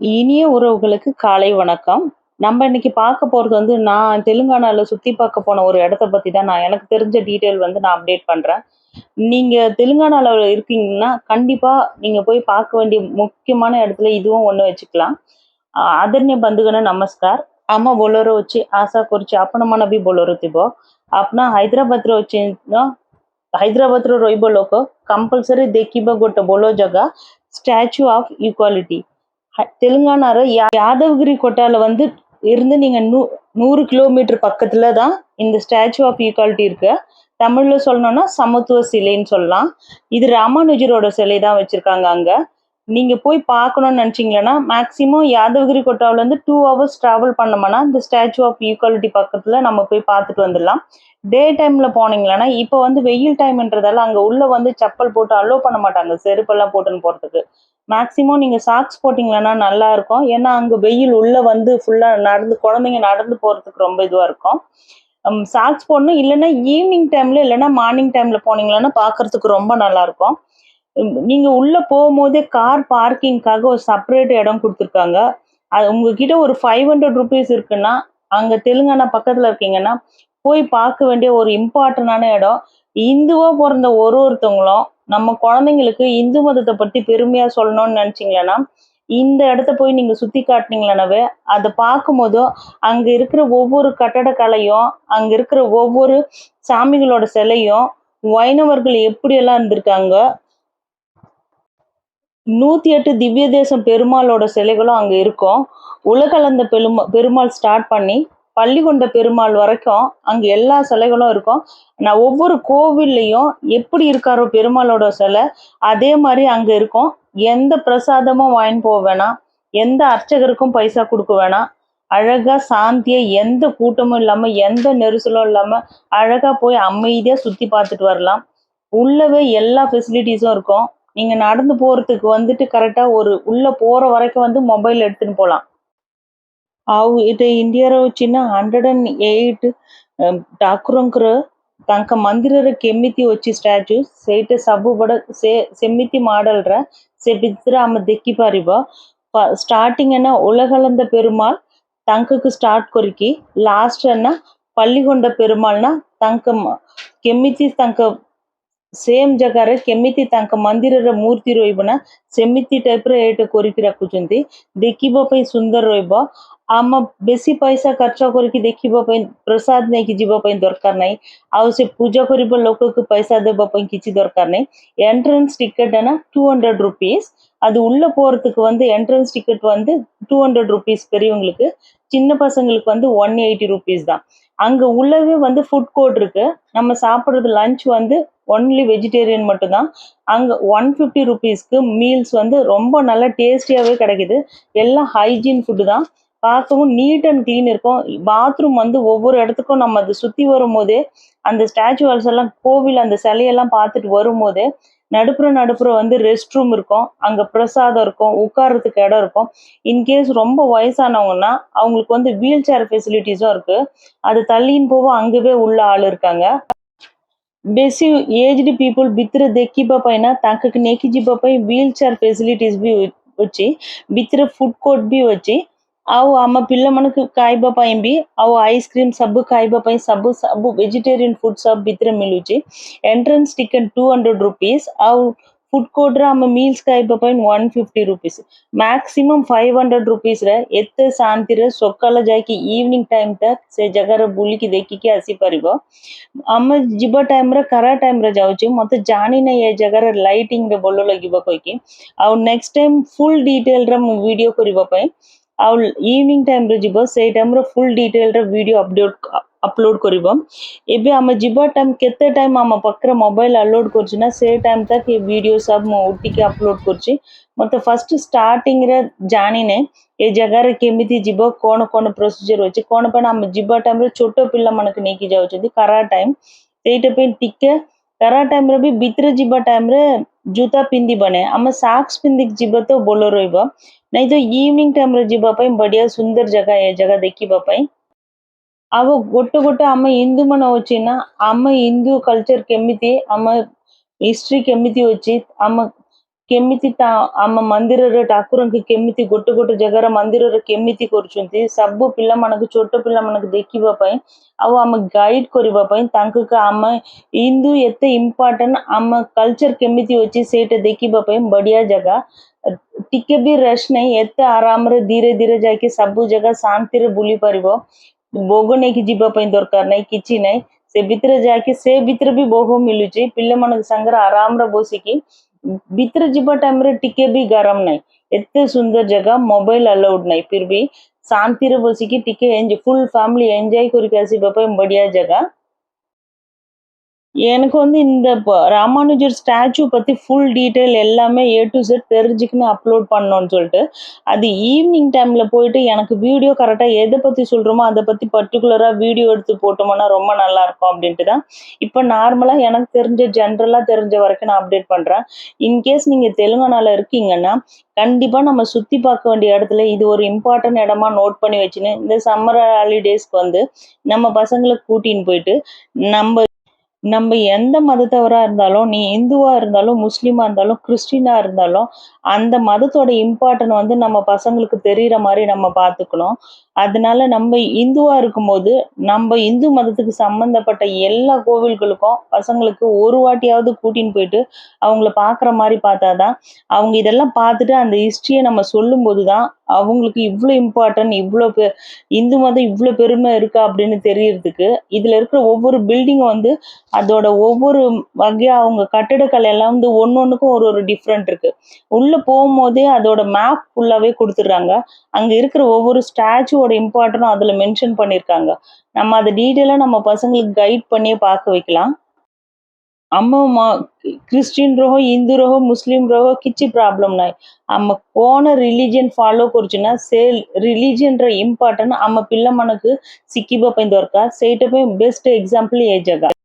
இனிய உறவுகளுக்கு காலை வணக்கம். நம்ம இன்னைக்கு பார்க்க போறது வந்து நான் தெலுங்கானால சுத்தி பார்க்க போன ஒரு இடத்த பத்தி தான் நான் எனக்கு தெரிஞ்ச டீட்டெயில் வந்து நான் அப்டேட் பண்றேன். நீங்க தெலுங்கானால இருக்கீங்கன்னா கண்டிப்பா நீங்க போய் பார்க்க வேண்டிய முக்கியமான இடத்துல இதுவும் ஒன்று வச்சுக்கலாம். ఆదరణీయ బంధుగణ நமஸ்கார். అమ్మ బొలోరో வச்சு ஆசா కురిచి అప్పన మన బి బొలోరో తిబో అప్న హైదరాబాద్ లో వచ్చిన கம்பல்சரி లో రొయ్బోలోకో కంపల్సరీ దెక్కిబ గొట్ట ஆஃப் జగ தெலுங்கானாரு யாதவகிரி கோட்டால வந்து இருந்து நீங்க நூ நூறு கிலோமீட்டர் பக்கத்துல தான் இந்த ஸ்டாச்சு ஆஃப் ஈக்வாலிட்டி இருக்கு. தமிழ்ல சொல்லணும்னா சமத்துவ சிலைன்னு சொல்லலாம். இது ராமானுஜரோட சிலை தான் வச்சிருக்காங்க அங்க. நீங்க போய் பார்க்கணும்னு நினைச்சீங்களன்னா மேக்சிமம் யாதவகிரி கோட்டாவில இருந்து டூ ஹவர்ஸ் டிராவல் பண்ணோம்னா இந்த ஸ்டாச்சு ஆஃப் ஈக்வாலிட்டி பக்கத்துல நம்ம போய் பார்த்துட்டு வந்துடலாம். டே டைம்ல போனீங்களன்னா இப்போ வந்து வெயில் டைம்ன்றதால அங்க உள்ள வந்து செப்பல் போட்டு அலோவ் பண்ண மாட்டாங்க. செருப்பெல்லாம் போட்டுன்னு போறதுக்கு. மேக்சிமம் நீங்க சாக்ஸ் போட்டீங்கன்னா நல்லா இருக்கும். ஏன்னா அங்க வெயில் உள்ள வந்து ஃபுல்லா நடந்து குழந்தைங்க நடந்து போறதுக்கு ரொம்ப இதுவா இருக்கும். சாக்ஸ் போடணும். இல்லைன்னா ஈவினிங் டைம்ல இல்லைன்னா மார்னிங் டைம்ல போனீங்கன்னா பார்க்குறதுக்கு ரொம்ப நல்லா இருக்கும். உள்ளே நீங்க உள்ள போகும்போதே கார் பார்க்கிங்க்காக ஒரு செப்பரேட் இடம் கொடுத்துருக்காங்க. அது உங்ககிட்ட ஒரு ஃபைவ் ஹண்ட்ரட் ருபீஸ் இருக்குன்னா அங்க தெலுங்கானா பக்கத்துல இருக்கீங்கன்னா போய் பார்க்க வேண்டிய ஒரு இம்பார்ட்டண்டான இடம். இந்துவா பிறந்த ஒரு ஒருத்தவங்களும் நம்ம குழந்தைங்களுக்கு இந்து மதத்தை பத்தி பெருமையா சொல்லணும்னு நினைச்சீங்களன்னா இந்த இடத்த போய் நீங்க சுத்தி காட்டினீங்களானவே அதை பார்க்கும்போதோ அங்க இருக்கிற ஒவ்வொரு கட்டடக்கலையும் அங்க இருக்கிற ஒவ்வொரு சாமிகளோட சிலையும் வைணவர்கள் எப்படியெல்லாம் இருந்திருக்காங்க நூத்தி எட்டு திவ்ய தேசம் பெருமாளோட சிலைகளும் அங்க இருக்கும். உலகளந்த பெருமா பெருமாள் ஸ்டார்ட் பண்ணி பள்ளிகொண்ட பெருமாள் வரைக்கும் அங்க எல்லா சிலைகளும் இருக்கும். நான் ஒவ்வொரு கோவில்லையும் எப்படி இருக்காரோ பெருமாளோட சிலை அதே மாதிரி அங்க இருக்கும். எந்த பிரசாதமும் வாங்கி போக வேணாம். எந்த அர்ச்சகருக்கும் பைசா கொடுக்க வேணாம். அழகா சாந்தியா எந்த கூட்டமும் இல்லாம எந்த நெரிசலும் இல்லாம அழகா போய் அமைதியா சுத்தி பார்த்துட்டு வரலாம். உள்ளவே எல்லா ஃபெசிலிட்டிஸும் இருக்கும். நீங்க நடந்து போறதுக்கு வந்துட்டு கரெக்டா ஒரு உள்ள போற வரைக்கும் வந்து மொபைல் எடுத்துன்னு போகலாம் ଆଉ ଏଇଟା ଇଣ୍ଡିଆର ଅଛି ନା ହଣ୍ଡ୍ରେଡ୍ ଆଣ୍ଡ ଏଇଟ୍ ଠାକୁରଙ୍କର ତାଙ୍କ ମନ୍ଦିରରେ କେମିତି ଅଛି ଷ୍ଟାଚ୍ୟୁ ସେଇଟା ସବୁ ବଡ଼ ସେ ସେମିତି ମଡ଼େଲ୍ର ସେ ଭିତରେ ଆମେ ଦେଖିପାରିବ ஸ்டார்டிங் என்ன உலகளந்த பெருமாள் ଷ୍ଟାର୍ଟ କରିକି ଲାଷ୍ଟ லாஸ்ட் என்ன பள்ளிகொண்ட ନା ତାଙ୍କ କେମିତି ତାଙ୍କ ସେମ୍ ଜାଗାରେ କେମିତି ତାଙ୍କ ମନ୍ଦିରର ମୂର୍ତ୍ତି ରହିବ ନା ସେମିତି ଟାଇପର ଏଇଟା କରିକି ରଖୁଛନ୍ତି ଦେଖିବା ପାଇଁ ସୁନ୍ଦର ରହିବ ଆମ ବେଶୀ ପଇସା ଖର୍ଚ୍ଚ କରିକି ଦେଖିବା ପାଇଁ ପ୍ରସାଦ ନେଇକି ଯିବା ପାଇଁ ଦରକାର ନାହିଁ ଆଉ ସେ ପୂଜା କରିବା ଲୋକକୁ ପଇସା ଦେବା ପାଇଁ କିଛି ଦରକାର ନାହିଁ entrance ticket two hundred rupees அது உள்ள போறதுக்கு வந்து என்ட்ரன்ஸ் டிக்கெட் வந்து டூ ஹண்ட்ரட் ருபீஸ் பெரியவங்களுக்கு சின்ன பசங்களுக்கு வந்து ஒன் எயிட்டி ருபீஸ் தான் அங்க உள்ளவே வந்து ஃபுட் கோர்ட் இருக்கு நம்ம சாப்பிடுறது லஞ்ச் வந்து ஒன்லி வெஜிடேரியன் மட்டும்தான். அங்க ஒன் ஃபிஃப்டி ருபீஸ்க்கு மீல்ஸ் வந்து ரொம்ப நல்லா டேஸ்டியாவே கிடைக்குது. எல்லாம் ஹைஜீன் ஃபுட்டு தான். பார்க்கவும் நீட் அண்ட் க்ளீன் இருக்கும். பாத்ரூம் வந்து ஒவ்வொரு இடத்துக்கும் நம்ம அதை சுத்தி வரும்போதே அந்த ஸ்டாச்சுவல்ஸ் எல்லாம் கோவில் அந்த சிலையெல்லாம் பார்த்துட்டு வரும்போது நடுப்புற நடுப்புற வந்து ரெஸ்ட் ரூம் இருக்கும். அங்க பிரசாதம் இருக்கும். உட்கார்றதுக்கு இடம் இருக்கும். இன்கேஸ் ரொம்ப வயசானவங்கன்னா அவங்களுக்கு வந்து வீல் சேர் ஃபெசிலிட்டிஸும் இருக்கு. அது தள்ளின்னு போக அங்கவே உள்ள ஆள் இருக்காங்க. బేసి ఏజ్డ్ పీపుల్ బిత్ర దెక్కిబ పైన తాకకి నెకిజిబ పై వీల్ చైర్ ఫెసిలిటీస్ బి వచ్చి బిత్ర ఫుడ్ కోర్ట్ బి వచ్చి ಅವು ಅಮ್ಮ ಪಿಲ್ಲ ಮನಕ್ ಕಾಯ್ಬ ಪೈ ಬಿ ಅವು ಐಸ್ ಕ್ರೀಮ್ ಸಬ್ಬು ಕಾಯ್ಬ ಪೈ ಸಬ್ಬು ಸಬ್ಬು ವೆಜಿಟೇರಿಯನ್ ಫುಡ್ ಸಬ್ ಬಿದ್ರೆ ಮಿಲುಚಿ entrance ticket two hundred rupees ಅವು ଆଉ ଫୁଡ କୋର୍ଟରେ ଆମେ ମିଲ୍ସ ଖାଇବା ପାଇଁ one fifty rupees maximum five hundred ରୁପିସ୍ରେ ଏତେ ଶାନ୍ତିରେ ସକାଳ ଯାଇକି ଇଭିନିଂ ଟାଇମ୍ ତକ୍ ସେ ଜାଗାରେ ବୁଲିକି ଦେଖିକି ଆସିପାରିବ ଆମେ ଯିବା ଟାଇମ୍ରେ ଖରା ଟାଇମ୍ରେ ଯାଉଛୁ ମତେ ଜାଣିନାହିଁ ଏ ଜାଗାରେ ଲାଇଟିଂରେ ଭଲ ଲାଗିବ କହିକି ଆଉ ନେକ୍ସଟ ଟାଇମ୍ ଫୁଲ୍ ଡିଟେଲରେ ମୁଁ ଭିଡ଼ିଓ କରିବା ପାଇଁ ଆଉ ଇଭିନିଂ ଟାଇମ୍ରେ ଯିବ ସେଇ ଟାଇମ୍ରେ ଫୁଲ୍ ଡିଟେଲରେ ଭିଡ଼ିଓ ଅପଡେଟ୍ ଅପଲୋଡ୍ କରିବ ଏବେ ଆମେ ଯିବା ଟାଇମ୍ କେତେ ଟାଇମ୍ ଆମ ପାଖରେ ମୋବାଇଲ ଅପଲୋଡ୍ କରୁଛି ନା ସେ ଟାଇମ୍ ତକ୍ ଏ ଭିଡ଼ିଓ ସବୁ ମୁଁ ଉଠିକି ଅପଲୋଡ୍ କରୁଛି ମତେ ଫାର୍ଷ୍ଟ ଷ୍ଟାର୍ଟିଂରେ ଜାଣିନେ ଏ ଜାଗାରେ କେମିତି ଯିବ କ'ଣ କ'ଣ ପ୍ରୋସିଜର ଅଛି କ'ଣ ପାଇଁ ଆମେ ଯିବା ଟାଇମ୍ରେ ଛୋଟ ପିଲାମାନଙ୍କୁ ନେଇକି ଯାଉଛନ୍ତି ଖରା ଟାଇମ୍ ସେଇଟା ପାଇଁ ଟିକେ ଖରା ଟାଇମ୍ରେ ବି ଭିତରେ ଯିବା ଟାଇମ୍ରେ ଜୁତା ପିନ୍ଧିବନି ଆମେ ସାକ୍ସ ପିନ୍ଧିକି ଯିବା ତ ଭଲ ରହିବ ନାଇଁ ତ ଇଭିନିଂ ଟାଇମ୍ରେ ଯିବା ପାଇଁ ବଢିଆ ସୁନ୍ଦର ଜାଗା ଏ ଜାଗା ଦେଖିବା ପାଇଁ ଆଉ ଗୋଟେ ଗୋଟେ ଆମ ହିନ୍ଦୁ ମାନେ ଅଛି ନା ଆମ ହିନ୍ଦୁ କଲଚର କେମିତି ଆମ ହିଷ୍ଟ୍ରି କେମିତି ଅଛି ଆମ କେମିତି ତା ଆମ ମନ୍ଦିରରେ ଠାକୁରଙ୍କୁ କେମିତି ଗୋଟେ ଗୋଟେ ଜାଗାର ମନ୍ଦିରରେ କେମିତି କରୁଛନ୍ତି ସବୁ ପିଲାମାନଙ୍କୁ ଛୋଟ ପିଲାମାନଙ୍କୁ ଦେଖିବା ପାଇଁ ଆଉ ଆମେ ଗାଇଡ୍ କରିବା ପାଇଁ ତାଙ୍କୁ ଆମେ ହିନ୍ଦୁ ଏତେ ଇମ୍ପୋର୍ଟାଣ୍ଟ ଆମ କଲଚର କେମିତି ଅଛି ସେଇଟା ଦେଖିବା ପାଇଁ ବଢିଆ ଜାଗା ଟିକେ ବି ରେଷ୍ଟ ନାହିଁ ଏତେ ଆରାମରେ ଧୀରେ ଧୀରେ ଯାଇକି ସବୁ ଜାଗା ଶାନ୍ତିରେ ବୁଲି ପାରିବ ଭୋଗ ନେଇକି ଯିବା ପାଇଁ ଦରକାର ନାହିଁ କିଛି ନାହିଁ ସେ ଭିତରେ ଯାଇକି ସେ ଭିତରେ ବି ଭୋଗ ମିଳୁଛି ପିଲାମାନଙ୍କ ସାଙ୍ଗରେ ଆରାମରେ ବସିକି ଭିତରେ ଯିବା ଟାଇମରେ ଟିକେ ବି ଗରମ ନାହିଁ ଏତେ ସୁନ୍ଦର ଜାଗା ମୋବାଇଲ ଆଲାଉଡ୍ ନାହିଁ ଫିର ବି ଶାନ୍ତିରେ ବସିକି ଟିକେ ଫୁଲ୍ ଫ୍ୟାମିଲି ଏନ୍ଜୟ କରିକି ଆସିବା ପାଇଁ ବଢିଆ ଜାଗା எனக்கு வந்து இந்த ராமானுஜர் ஸ்டாச்சு பத்தி ஃபுல் டீட்டெயில் எல்லாமே ஏ டு செட் தெரிஞ்சுக்கின்னு அப்லோட் பண்ணணும்னு சொல்லிட்டு, அது ஈவினிங் டைம்ல போயிட்டு எனக்கு வீடியோ கரெக்டாக எதை பத்தி சொல்றோமோ, அதை பத்தி பர்டிகுலராக வீடியோ எடுத்து போட்டோம்னா ரொம்ப நல்லாருக்கும் அப்படின்ட்டு தான், இப்ப நார்மலா எனக்கு தெரிஞ்ச ஜென்ரலா தெரிஞ்ச வரைக்கும் நான் அப்டேட் பண்றேன். இன்கேஸ் நீங்க தெலுங்கானால இருக்கீங்கன்னா, கண்டிப்பா நம்ம சுத்தி பார்க்க வேண்டிய இடத்துல இது ஒரு இம்பார்ட்டன்ட் இடமா நோட் பண்ணி வச்சுன்னு, இந்த சம்மர் ஹாலிடேஸ்க்கு வந்து நம்ம பசங்களை கூட்டின்னு போயிட்டு, நம்ம நம்ம எந்த மதத்தவராக இருந்தாலும், நீ இந்துவாக இருந்தாலும், முஸ்லீமாக இருந்தாலும், கிறிஸ்டினாக இருந்தாலும், அந்த மதத்தோட இம்பார்ட்டன்ட் வந்து நம்ம பசங்களுக்கு தெரிகிற மாதிரி நம்ம பார்த்துக்கணும். அதனால நம்ம இந்துவாக இருக்கும்போது, நம்ம இந்து மதத்துக்கு சம்மந்தப்பட்ட எல்லா கோவில்களுக்கும் பசங்களுக்கு ஒரு வாட்டியாவது கூட்டின்னு போயிட்டு, அவங்கள பார்க்குற மாதிரி பார்த்தா தான், அவங்க இதெல்லாம் பார்த்துட்டு அந்த ஹிஸ்ட்ரியை நம்ம சொல்லும்போது தான், அவங்களுக்கு இவ்ளோ இம்பார்ட்டன்ட் இவ்ளோ பெ இந்து மதம் இவ்ளோ பெருமை இருக்கா அப்படின்னு தெரியறதுக்கு, இதுல இருக்கிற ஒவ்வொரு பில்டிங்கும் வந்து அதோட ஒவ்வொரு வகையா அவங்க கட்டிடக்கலை எல்லாம் வந்து ஒண்ணொண்ணுக்கும் ஒரு ஒரு டிஃப்ரெண்ட் இருக்கு. உள்ள போகும்போதே அதோட மேப் ஃபுல்லாகவே கொடுத்துட்றாங்க அங்க இருக்கிற ஒவ்வொரு ஸ்டாச்சுவோட இம்பார்ட்டனும் அதுல மென்ஷன் பண்ணியிருக்காங்க. நம்ம அத டீட்டெயிலாக நம்ம பசங்களுக்கு கைட் பண்ணியே பார்க்க வைக்கலாம். ଆମ ମ ଖ୍ରୀଷ୍ଟିଆନ ରହ ହିନ୍ଦୁ ରହ ମୁସଲିମ ରହ କିଛି ପ୍ରୋବ୍ଲେମ ନାହିଁ ଆମ କଣ ରିଲିଜିଅନ ଫଲୋ କରୁଛୁ ନା ସେ ରିଲିଜିଅନର ଇମ୍ପୋର୍ଟାଣ୍ଟ ଆମ ପିଲାମାନଙ୍କୁ ଶିଖିବା ପାଇଁ ଦରକାର ସେଇଟା ପାଇଁ ବେଷ୍ଟ ଏକ୍ସାମ୍ପଲ ଏ ଜାଗା